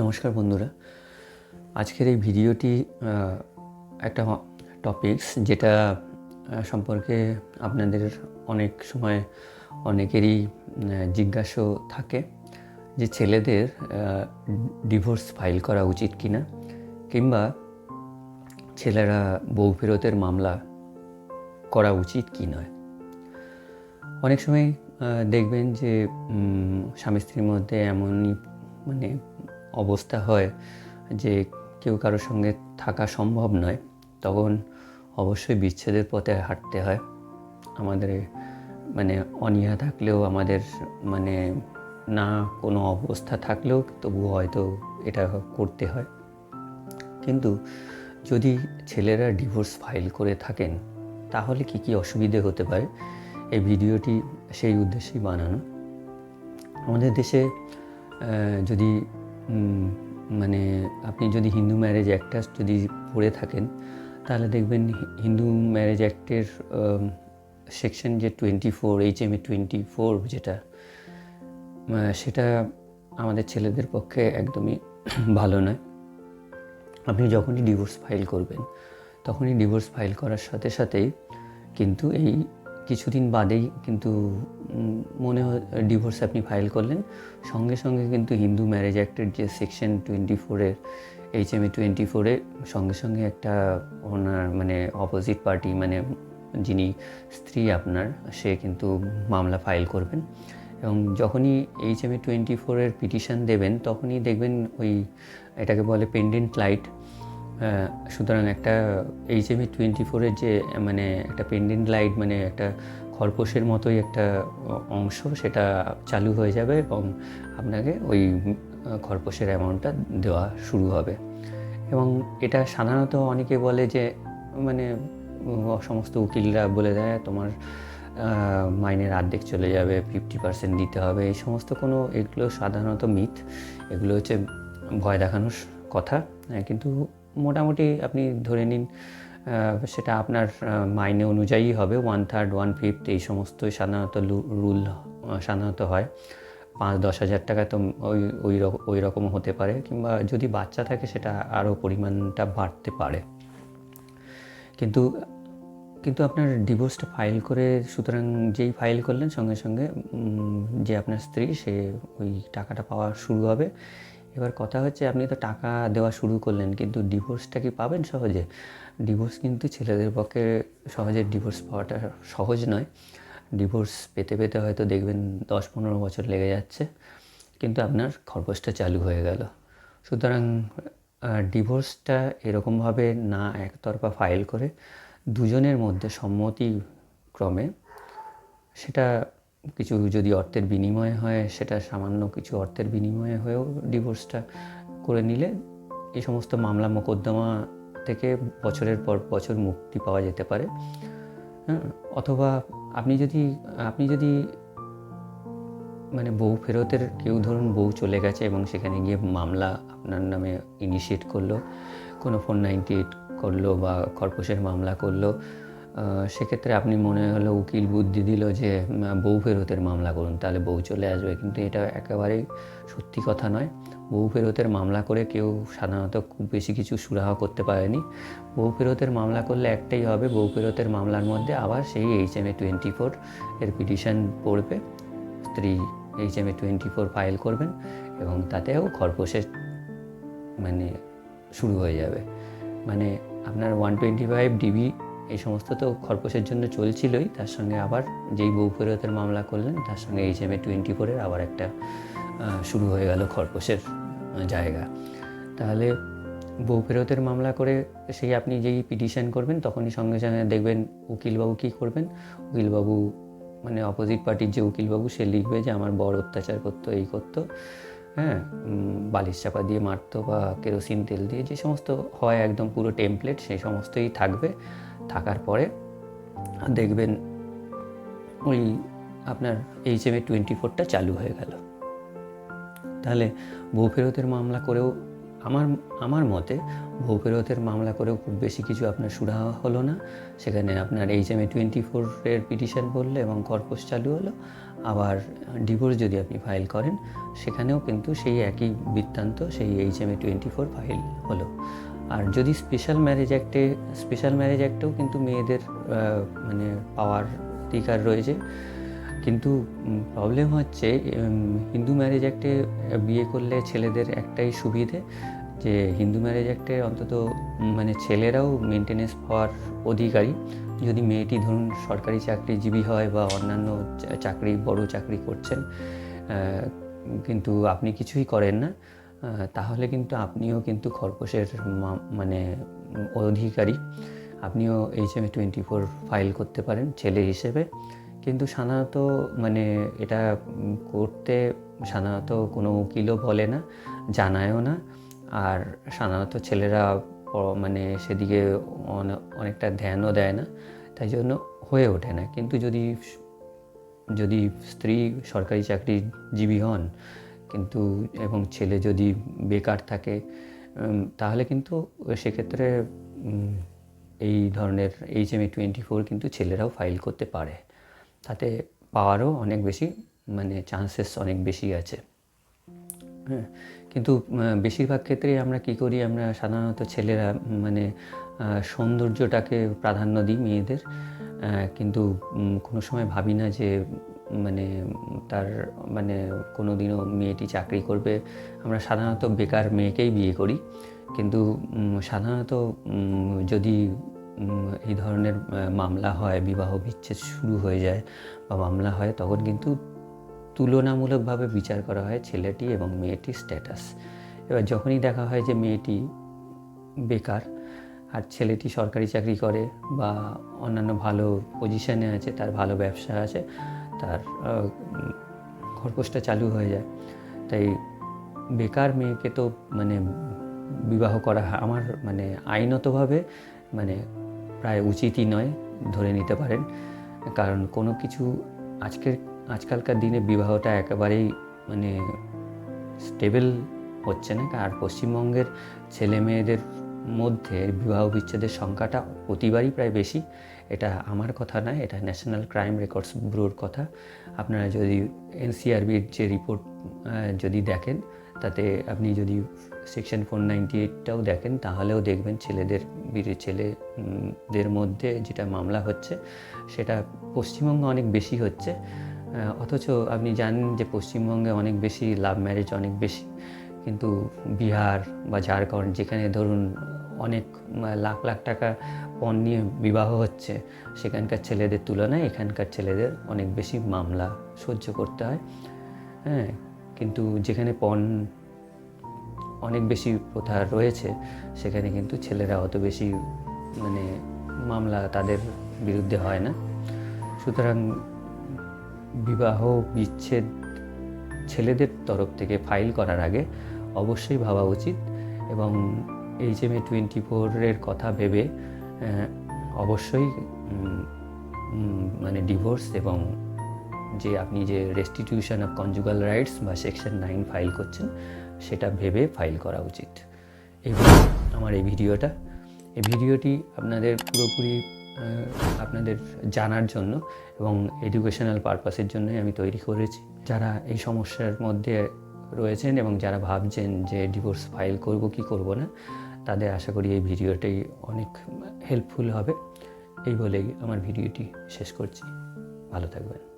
নমস্কার বন্ধুরা। আজকের এই ভিডিওটি একটা টপিকস যেটা সম্পর্কে আপনাদের অনেক সময় অনেকেরই জিজ্ঞাসা থাকে যে ছেলেদের ডিভোর্স ফাইল করা উচিত কি না কিংবা ছেলেরা বউ ফেরতের মামলা করা উচিত কি নয়। অনেক সময় দেখবেন যে স্বামী স্ত্রীর মধ্যে এমনই মানে অবস্থা হয় যে কেউ কারোর সঙ্গে থাকা সম্ভব নয়, তখন অবশ্যই বিচ্ছেদের পথে হাঁটতে হয়। আমাদের মানে অনীহা থাকলেও, আমাদের মানে না কোনো অবস্থা থাকলেও তবু হয়তো এটা করতে হয়। কিন্তু যদি ছেলেরা ডিভোর্স ফাইল করে থাকেন, তাহলে কি কি অসুবিধে হতে পারে? এই ভিডিওটি সেই উদ্দেশ্যেই বানানো। আমাদের দেশে যদি মানে আপনি যদি হিন্দু ম্যারেজ অ্যাক্টটা যদি পড়ে থাকেন, তাহলে দেখবেন হিন্দু ম্যারেজ অ্যাক্টের সেকশন যে twenty four H M A twenty four যেটা সেটা আমাদের ছেলেদের পক্ষে একদমই ভালো নয়। আপনি যখনই ডিভোর্স ফাইল করবেন, তখনই ডিভোর্স ফাইল করার সাথে সাথেই কিন্তু এই কিছুদিন বাদেই কিন্তু মনে হয় ডিভোর্স আপনি ফাইল করলেন। সঙ্গে সঙ্গে কিন্তু হিন্দু ম্যারেজ অ্যাক্টের যে সেকশন টোয়েন্টি ফোরের এইচ এম এ টোয়েন্টি ফোরে সঙ্গে সঙ্গে একটা ওনার মানে অপোজিট পার্টি মানে যিনি স্ত্রী আপনার, সে কিন্তু মামলা ফাইল করবেন। এবং যখনই এইচ এম এ টোয়েন্টি ফোরের পিটিশন দেবেন, তখনই দেখবেন ওই এটাকে বলে পেন্ডেন্ট লাইট সুতরাং একটা এইচ এম টোয়েন্টি ফোরের যে মানে একটা পেন্ডেন্ট লাইট মানে একটা খরপোশের মতোই একটা অংশ সেটা চালু হয়ে যাবে এবং আপনাকে ওই খরপোশের অ্যামাউন্টটা দেওয়া শুরু হবে। এবং এটা সাধারণত অনেকে বলে যে মানে সমস্ত উকিলরা বলে দেয় তোমার মাইনের অর্ধেক চলে যাবে ফিফটি পার্সেন্ট দিতে হবে। এই সমস্ত কোনো এগুলো সাধারণত মিথ এগুলো হচ্ছে ভয় দেখানোর কথা। হ্যাঁ, কিন্তু মোটামুটি আপনি ধরে নিন সেটা আপনার মাইনে অনুযায়ী হবে ওয়ান থার্ড ওয়ান ফিফথ এই সমস্তই সাধারণত রুল সাধারণত হয়। পাঁচ, দশ হাজার টাকা তো ওই ওই ওই রকম হতে পারে, কিংবা যদি বাচ্চা থাকে সেটা আরও পরিমাণটা বাড়তে পারে। কিন্তু কিন্তু আপনার ডিভোর্সটা ফাইল করে, সুতরাং যেই ফাইল করলেন সঙ্গে সঙ্গে যে আপনার স্ত্রী, সে ওই টাকাটা পাওয়া শুরু হবে। এবার কথা হচ্ছে, আপনি তো টাকা দেওয়া শুরু করলেন, কিন্তু ডিভোর্সটা কি পাবেন সহজে? ডিভোর্স কিন্তু ছেলেদের পক্ষে সহজে ডিভোর্স পাওয়াটা সহজ নয়। ডিভোর্স পেতে পেতে হয়তো দেখবেন দশ পনেরো বছর লেগে যাচ্ছে, কিন্তু আপনার খরগোশটা চালু হয়ে গেল। সুতরাং ডিভোর্সটা এরকমভাবে না একতরফা ফাইল করে, দুজনের মধ্যে সম্মতিক্রমে সেটা কিছু যদি অর্থের বিনিময়ে হয়, সেটা সামান্য কিছু অর্থের বিনিময়ে হয়েও ডিভোর্সটা করে নিলে এই সমস্ত মামলা মোকদ্দমা থেকে বছরের পর বছর মুক্তি পাওয়া যেতে পারে। হ্যাঁ অথবা আপনি যদি আপনি যদি মানে বউ ফেরতের, কেউ ধরুন বউ চলে গেছে এবং সেখানে গিয়ে মামলা আপনার নামে ইনিশিয়েট করল, কোনো ফোর নাইনটি এইট করল বা কর্পোরেশন মামলা করল সেক্ষেত্রে আপনি মনে হলো উকিল বুদ্ধি দিল যে বউ ফেরতের মামলা করুন, তাহলে বউ চলে আসবে। কিন্তু এটা একেবারেই সত্যি কথা নয়। বউ ফেরতের মামলা করে কেউ সাধারণত খুব বেশি কিছু সুরাহা করতে পারেনি। বউ ফেরতের মামলা করলে একটাই হবে, বউ ফেরতের মামলার মধ্যে আবার সেই H M A twenty four এর পিটিশন পড়বে। স্ত্রী H M A twenty four file করবেন এবং তাতেও খরপোশের মানে শুরু হয়ে যাবে। মানে আপনার ওয়ান টোয়েন্টি ফাইভ ডিবি এই সমস্ত তো খরপোশের জন্য চলছিলই, তার সঙ্গে আবার যেই বউ ফেরতের মামলা করলেন, তার সঙ্গে এইচ এম এ টোয়েন্টি ফোরের আবার একটা শুরু হয়ে গেল খরপোশের জায়গা। তাহলে বউ ফেরতের মামলা করে সেই আপনি যেই পিটিশন করবেন, তখনই সঙ্গে সঙ্গে দেখবেন উকিলবাবু কী করবেন। উকিলবাবু মানে অপোজিট পার্টির যে উকিলবাবু, সে লিখবে যে, আমার বড় অত্যাচার করতো, এই করতো। হ্যাঁ বালিশ চাপা দিয়ে মারতো বা কেরোসিন তেল দিয়ে, যে সমস্ত হয় একদম পুরো টেমপ্লেট সেই সমস্তই থাকবে। থাকার পরে দেখবেন ওই আপনার এইচ এম এ টোয়েন্টি ফোরটা চালু হয়ে গেল। তাহলে বউ ফেরতের মামলা করেও আমার আমার মতে বউ ফেরতের মামলা করেও খুব বেশি কিছু আপনার সুরাহা হলো না। সেখানে আপনার এইচ এম এ টোয়েন্টি ফোরের পিটিশন বলল এবং কর্পোস চালু হলো। আবার ডিভোর্স যদি আপনি ফাইল করেন, সেখানেও কিন্তু সেই একই বৃত্তান্ত, সেই H M A twenty four file হলো। আর যদি স্পেশাল ম্যারেজ অ্যাক্টে স্পেশাল ম্যারেজ অ্যাক্টেও কিন্তু মেয়েদের মানে পাওয়ার অধিকার রয়েছে। কিন্তু প্রবলেম হচ্ছে হিন্দু ম্যারেজ অ্যাক্টে বিয়ে করলে ছেলেদের একটাই সুবিধে, যে হিন্দু ম্যারেজ অ্যাক্টে অন্তত মানে ছেলেরাও মেনটেনেন্স পাওয়ার অধিকারী। যদি মেয়েটি ধরুন সরকারি চাকরিজীবী হয় বা অন্যান্য চাকরি, বড় চাকরি করছেন কিন্তু আপনি কিছুই করেন না তাহলে কিন্তু আপনিও কিন্তু খরগোশের মানে অধিকারী। আপনিও H M twenty four file করতে পারেন ছেলে হিসেবে। কিন্তু সাধারণত মানে এটা করতে সাধারণত কোনো উকিলও বলে না, জানায়ও না। আর সাধারণত ছেলেরা মানে সেদিকে অনে- অনেকটা ধ্যানও দেয় না। তাই জন্য হয়ে ওঠে না। কিন্তু যদি যদি স্ত্রী সরকারি চাকরিজীবী হন কিন্তু এবং ছেলে যদি বেকার থাকে তাহলে কিন্তু সেক্ষেত্রে এই ধরনের এইচ এম টোয়েন্টি ফোর কিন্তু ছেলেরাও ফাইল করতে পারে। তাতে পাওয়ারও অনেক বেশি মানে চান্সেস অনেক বেশি আছে। হ্যাঁ কিন্তু বেশিরভাগ ক্ষেত্রেই আমরা কি করি, আমরা সাধারণত ছেলেরা মানে সৌন্দর্যটাকে প্রাধান্য দিই মেয়েদের। কিন্তু কোনো সময় ভাবি না যে মানে তার মানে কোনো দিনও মেয়েটি চাকরি করবে। আমরা সাধারণত বেকার মেয়েকেই বিয়ে করি। কিন্তু সাধারণত যদি এই ধরনের মামলা হয়, বিবাহ বিচ্ছেদ শুরু হয়ে যায় বা মামলা হয়, তখন কিন্তু তুলনামূলকভাবে বিচার করা হয় ছেলেটি এবং মেয়েটির স্ট্যাটাস এবার যখনই দেখা হয় যে মেয়েটি বেকার আর ছেলেটি সরকারি চাকরি করে বা অন্যান্য ভালো পজিশনে আছে, তার ভালো ব্যবসা আছে তার খরগোশটা চালু হয়ে যায়। তাই বেকার মেয়েকে তো মানে বিবাহ করা আমার মানে আইনতভাবে মানে প্রায় উচিতই নয়, ধরে নিতে পারেন। কারণ কোনো কিছু আজকের, আজকালকার দিনে বিবাহটা একেবারেই মানে স্টেবল হচ্ছে না। আর পশ্চিমবঙ্গের ছেলে মেয়েদের মধ্যে বিবাহ বিচ্ছেদের সংখ্যাটা প্রতিবারই প্রায় বেশি। এটা আমার কথা নয়, এটা ন্যাশনাল ক্রাইম রেকর্ডস ব্যুরোর কথা। আপনারা যদি এনসিআরবির যে রিপোর্ট যদি দেখেন, তাতে আপনি যদি সেকশন ফোর নাইনটি এইটটাও দেখেন, তাহলেও দেখবেন ছেলেদের ছেলেদের মধ্যে যেটা মামলা হচ্ছে, সেটা পশ্চিমবঙ্গে অনেক বেশি হচ্ছে। অথচ আপনি জানেন যে পশ্চিমবঙ্গে অনেক বেশি লাভ ম্যারেজ অনেক বেশি। কিন্তু বিহার বা ঝাড়খণ্ড, যেখানে ধরুন অনেক লাখ লাখ টাকা পণ নিয়ে বিবাহ হচ্ছে। সেখানকার ছেলেদের তুলনায় এখানকার ছেলেদের অনেক বেশি মামলা সহ্য করতে হয়। হ্যাঁ কিন্তু যেখানে পণ অনেক বেশি প্রথা রয়েছে, সেখানে কিন্তু ছেলেরা অত বেশি মানে মামলা তাদের বিরুদ্ধে হয় না। সুতরাং বিবাহ বিচ্ছেদ ছেলেদের তরফ থেকে ফাইল করার আগে অবশ্যই ভাবা উচিত এবং এইচ এম এ টোয়েন্টি ফোরের কথা ভেবে অবশ্যই মানে ডিভোর্স এবং যে আপনি যে রেস্টিটিউশন অফ কনজুগাল রাইটস বা সেকশন নাইন ফাইল করছেন, সেটা ভেবে ফাইল করা উচিত। এবং আমার এই ভিডিওটা, এই ভিডিওটি আপনাদের পুরোপুরি আপনাদের জানার জন্য এবং এডুকেশনাল পারপাসের জন্যই আমি তৈরি করেছি। যারা এই সমস্যার মধ্যে রয়েছেন এবং যারা ভাবছেন যে ডিভোর্স ফাইল করব কি করব না তাদের আশা করি এই ভিডিওটি অনেক হেল্পফুল হবে। এই বলেই আমার ভিডিওটি শেষ করছি। ভালো থাকবেন।